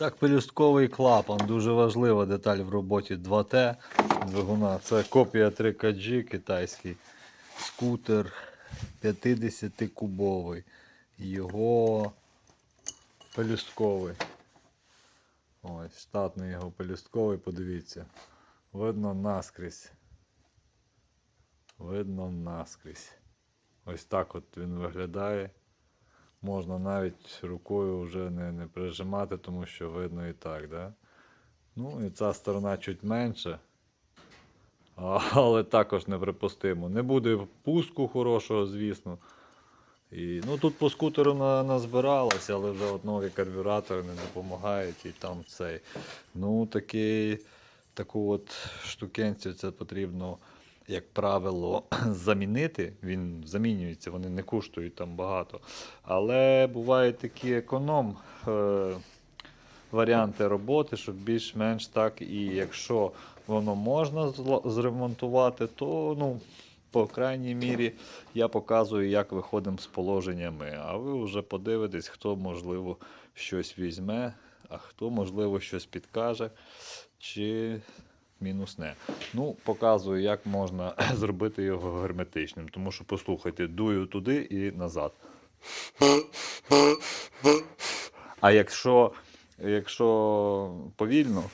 Так, пелюстковий клапан дуже важлива деталь в роботі 2T двигуна. Це копія 3KG китайський скутер 50-кубовий. Його пелюстковий. Ось, штатний його пелюстковий, подивіться. Видно наскрізь. Видно наскрізь. Ось так от він виглядає. Можна навіть рукою вже не, не прижимати, тому що видно і так, да? Ну і ця сторона чуть менше. Але також неприпустимо. Не буде пуску хорошого, звісно. І, ну тут по скутеру на, назбиралося, але вже от нові карбюратори не допомагають і там цей. Ну такий, таку от штукенцю це потрібно, як правило, замінити. Він замінюється, вони не коштують там багато. Але бувають такі економ. Е- Варіанти роботи, щоб більш-менш так, і якщо воно можна зремонтувати, то ну, по крайній мірі я показую, як виходимо з положення ми. А ви вже подивитесь, хто можливо щось візьме, а хто можливо щось підкаже чи мінусне. Ну, показую, як можна зробити його герметичним. Тому що, послухайте, дую туди і назад. А якщо, якщо повільно,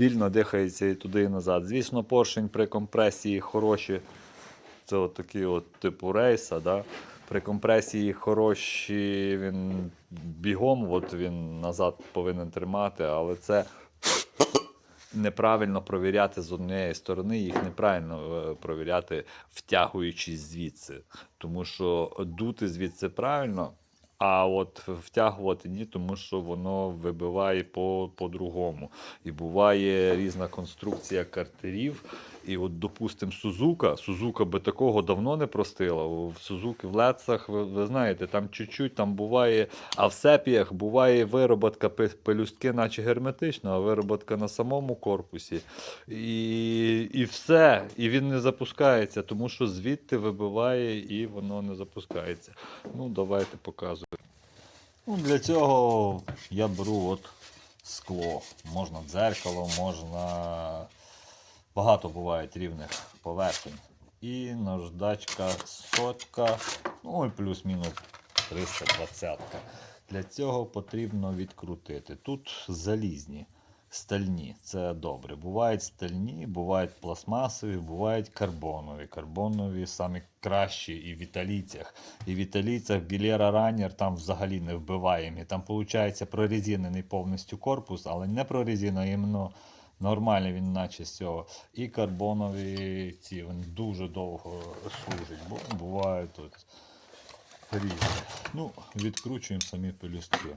вільно дихається і туди і назад. Звісно, поршень при компресії хороші. Це от такі от типу рейса. Да? При компресії хороші, він бігом, от він назад повинен тримати, але це неправильно провіряти з однієї сторони, їх неправильно е, провіряти, втягуючись звідси. Тому що дути звідси правильно, а от втягувати ні, тому що воно вибиває по- по-другому. І буває різна конструкція картерів. І от, допустимо, Сузука, Сузука би такого давно не простила. В Сузуки в Лецах, ви, ви знаєте, там чуть-чуть там буває, а в сепіях буває вироботка пелюстки, наче герметична, а вироботка на самому корпусі. І, і все. І він не запускається, тому що звідти вибиває і воно не запускається. Ну, давайте показую. Ну, для цього я беру от скло. Можна дзеркало, можна. Багато бувають рівних поверхень. І наждачка сотка, ну і плюс-мінус 320. Для цього потрібно відкрутити. Тут залізні, стальні, це добре. Бувають стальні, бувають пластмасові, бувають карбонові. Карбонові самі кращі і в італійцях. І в італійцях Білера Раннер там взагалі не вбиваємі. Там виходить прорезинений повністю корпус, але не прорезина, іменно Нормальний він наче з цього. І карбонові ці вони дуже довго служать, бо бувають тут. Ну, відкручуємо самі пелюстки.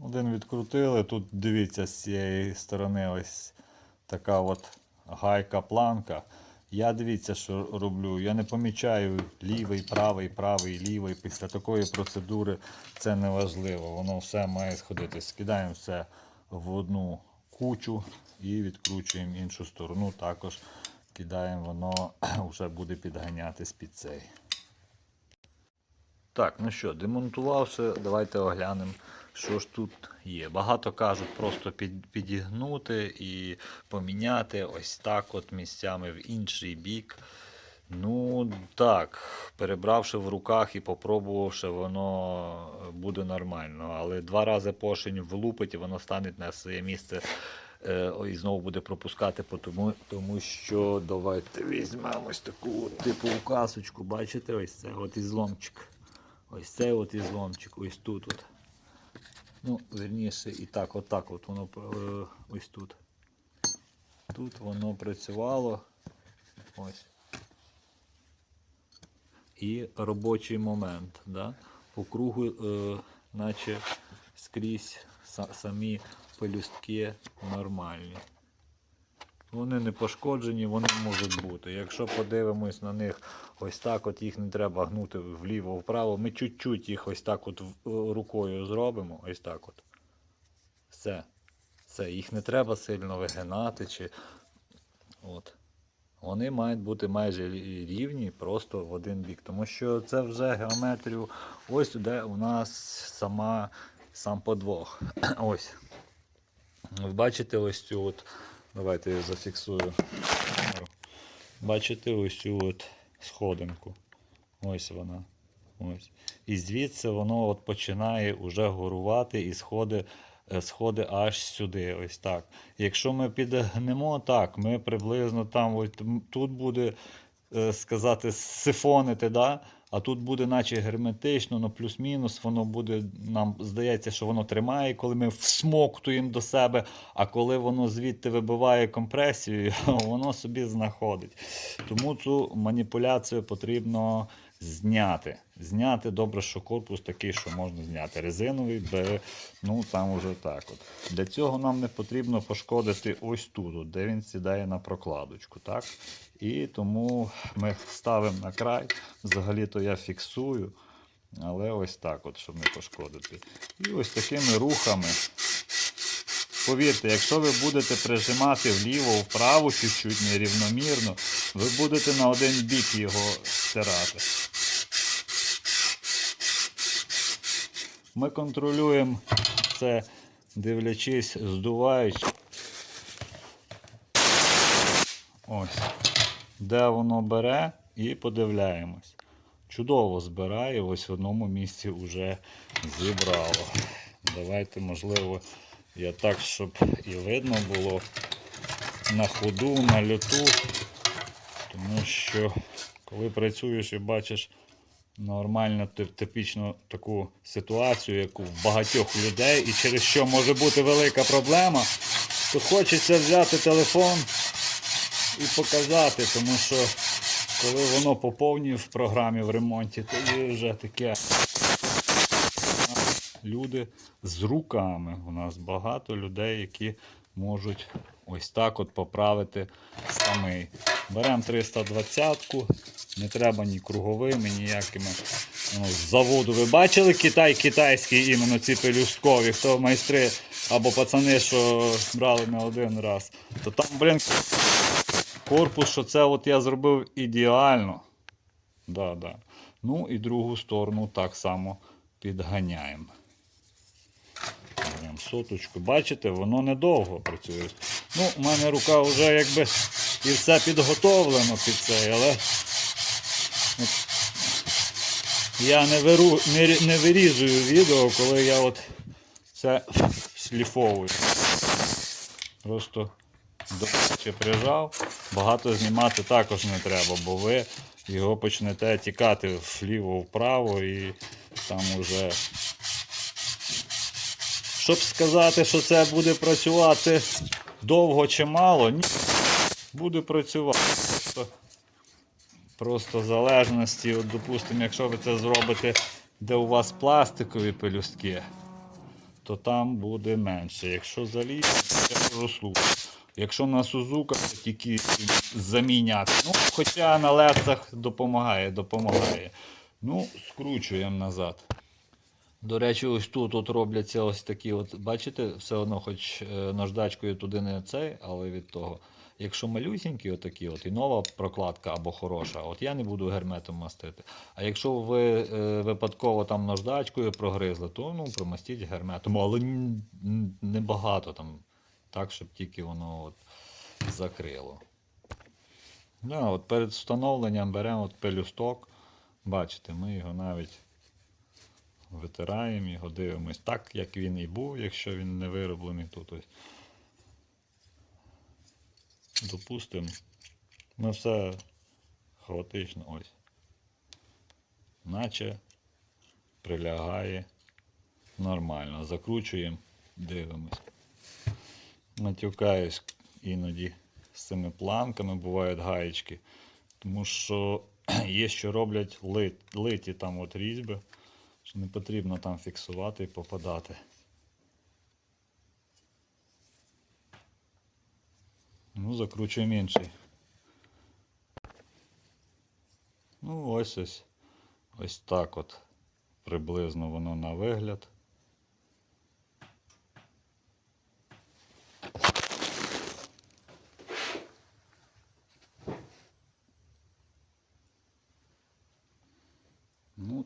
Один відкрутили, тут дивіться з цієї сторони ось така от гайка-планка. Я дивіться, що роблю. Я не помічаю лівий, правий, правий, лівий. Після такої процедури це не важливо. Воно все має сходити. Скидаємо все в одну кучу і відкручуємо іншу сторону. Також кидаємо, воно вже буде підганятись під цей. Так, ну що, демонтувавши, давайте оглянемо, що ж тут є. Багато кажуть просто під, підігнути і поміняти ось так от місцями в інший бік. Ну так, перебравши в руках і попробувавши, воно буде нормально. Але два рази поршень влупить і воно стане на своє місце е, і знову буде пропускати, тому, тому що давайте візьмемо ось таку типу указочку. Бачите, ось це от ізломчик. Ось цей от ізломчик, ось тут. От. Ну, верніше, і так, отак так от воно е, ось тут. Тут воно працювало. Ось і робочий момент. Да? По кругу, е, наче скрізь самі пелюстки нормальні. Вони не пошкоджені, вони можуть бути. Якщо подивимось на них ось так, от їх не треба гнути вліво-вправо. Ми чуть-чуть їх ось так от рукою зробимо. Ось так от. Все. Все. Їх не треба сильно вигинати. Чи... От. вони мають бути майже рівні просто в один бік. Тому що це вже геометрію, ось де у нас сама, сам подвох. Ось. Ви бачите ось цю от. Давайте я зафіксую. Бачите ось цю от сходинку. Ось вона. Ось. І звідси воно от починає уже горувати і сходи, е, сходи аж сюди. Ось так. Якщо ми підгнемо так, ми приблизно там ось тут буде е, сказати сифонити, да? А тут буде наче герметично, ну плюс-мінус, воно буде, нам здається, що воно тримає, коли ми всмоктуємо до себе, а коли воно звідти вибиває компресію, воно собі знаходить. Тому цю маніпуляцію потрібно зняти. Зняти добре, що корпус такий, що можна зняти. Резиновий, бе, ну там уже так. От. Для цього нам не потрібно пошкодити ось тут, де він сідає на прокладочку. Так? І тому ми ставимо на край. Взагалі-то я фіксую. Але ось так, от, щоб не пошкодити. І ось такими рухами. Повірте, якщо ви будете прижимати вліво, вправо чуть-чуть нерівномірно, ви будете на один бік його стирати. Ми контролюємо це, дивлячись, здуваючи. Ось. Де воно бере і подивляємось. Чудово збирає, ось в одному місці вже зібрало. Давайте, можливо, я так, щоб і видно було на ходу, на льоту. Тому що коли працюєш і бачиш нормально типічну таку ситуацію, яку в багатьох людей, і через що може бути велика проблема, то хочеться взяти телефон і показати, тому що коли воно поповнює в програмі в ремонті, то є вже таке. Люди з руками. У нас багато людей, які можуть ось так от поправити самий. Беремо 320-ку, не треба ні круговими, ніякими. Ну, з заводу. Ви бачили Китай китайський іменно ці пелюсткові, хто майстри або пацани, що брали не один раз. То там, блін, корпус, що це от я зробив ідеально. Да, да. Ну і другу сторону так само підганяємо. Соточку. Бачите, воно недовго працює. Ну, у мене рука вже якби і все підготовлено під це, але я не, виру, не, не вирізую відео, коли я от це шліфовую. Просто добре прижав. Багато знімати також не треба, бо ви його почнете тікати вліво-вправо і там уже. Щоб сказати, що це буде працювати довго чи мало, ні. Буде працювати. Просто, просто залежності, от, допустимо, якщо ви це зробите, де у вас пластикові пелюстки, то там буде менше. Якщо заліз, я слухати. Якщо на Сузука, то тільки заміняти. Ну, хоча на лесах допомагає, допомагає. Ну, скручуємо назад. До речі, ось тут от робляться ось такі, от, бачите, все одно, хоч е, наждачкою туди не цей, але від того. Якщо малюсінькі отакі, от, і нова прокладка або хороша, от я не буду герметом мастити. А якщо ви е, випадково там наждачкою прогризли, то ну, промастіть герметом, але небагато там, так, щоб тільки воно от, закрило. Да, от перед встановленням беремо от пелюсток. Бачите, ми його навіть витираємо його, дивимось так, як він і був, якщо він не вироблений тут. Допустимо, ми все хаотично ось. Наче прилягає нормально. Закручуємо, дивимось. Матюкаюсь іноді з цими планками, бувають гаєчки. Тому що є, що роблять лит, литі там от різьби, що не потрібно там фіксувати і попадати. Ну, закручуємо інший. Ну, ось ось. Ось так от. Приблизно воно на вигляд.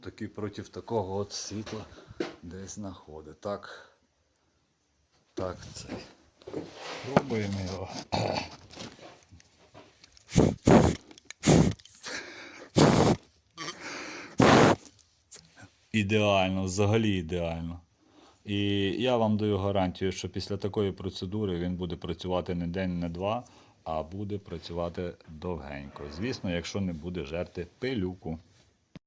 Ну, таки проти такого от світла десь знаходить. Так. Так, цей. Пробуємо його. Ідеально, взагалі ідеально. І я вам даю гарантію, що після такої процедури він буде працювати не день, не два, а буде працювати довгенько. Звісно, якщо не буде жерти пилюку.